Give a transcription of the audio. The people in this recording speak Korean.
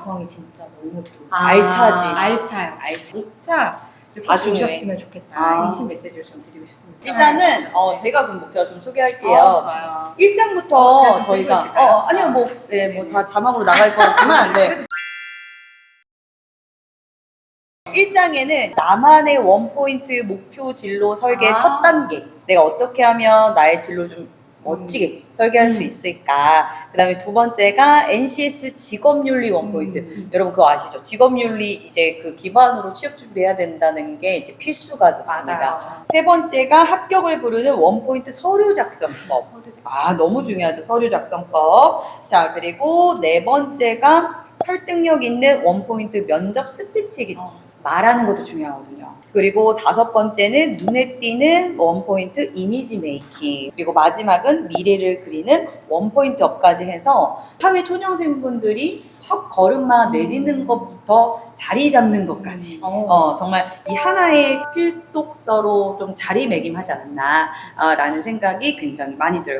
구성이 진짜 너무 좋아요. 아, 알차지. 알차요, 알차. 5차 다다 중요해. 보셨으면 좋겠다. 아. 핵심 메시지를 좀 드리고 싶습니다. 일단은 어, 제가 그럼 목차 좀 소개할게요. 어, 좋아요. 1장부터 제가 좀 저희가 들고 있을까요? 어, 아니요 뭐 네, 뭐 다 자막으로 나갈 것 같지만 네. 1장에는 나만의 원포인트 목표 진로 설계 아. 첫 단계. 내가 어떻게 하면 나의 진로 좀 멋지게 설계할 수 음. 있을까. 그 다음에 두 번째가 NCS 직업윤리 원포인트. 음. 여러분 그거 아시죠? 직업윤리 이제 그 기반으로 취업 준비해야 된다는 게 이제 필수가 됐습니다. 맞아요. 세 번째가 합격을 부르는 원포인트 서류 작성법. 아, 너무 중요하죠. 서류 작성법. 자, 그리고 네 번째가 설득력 있는 원포인트 면접 스피치. 어. 말하는 것도 중요하거든요. 그리고 다섯 번째는 눈에 띄는 원포인트 이미지 메이킹. 그리고 마지막은 미래를 그리는 원포인트 업까지 해서 사회 초년생분들이 첫 걸음마 내딛는 것부터 자리 잡는 것까지. 어. 어, 정말 이 하나의 필독서로 좀 자리매김하지 않나, 아, 라는 생각이 굉장히 많이 들어요.